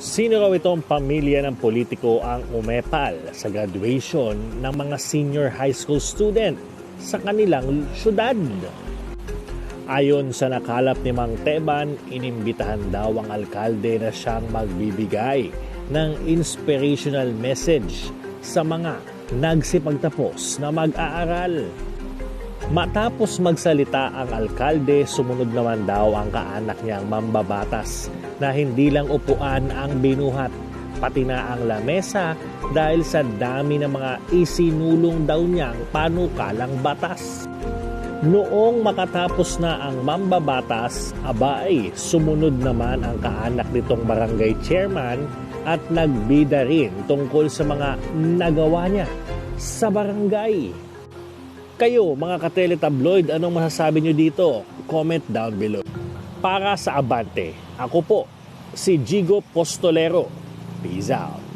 Sino raw itong pamilya ng politiko ang umepal sa graduation ng mga senior high school student sa kanilang syudad? Ayon sa nakalap ni Mang Teban, inimbitahan daw ang alkalde na siyang magbibigay ng inspirational message sa mga nagsipagtapos na mag-aaral. Matapos magsalita ang alkalde, sumunod naman daw ang kaanak niyang mambabatas na hindi lang upuan ang binuhat, pati na ang lamesa dahil sa dami ng mga isinulong daw niyang panukalang batas. Noong makatapos na ang mambabatas, abay, sumunod naman ang kaanak nitong barangay chairman at nagbida rin tungkol sa mga nagawa niya sa barangay. Kayo, mga katele-tabloid, anong masasabi nyo dito? Comment down below. Para sa Abante, ako po, si Jigo Postolero. Peace out.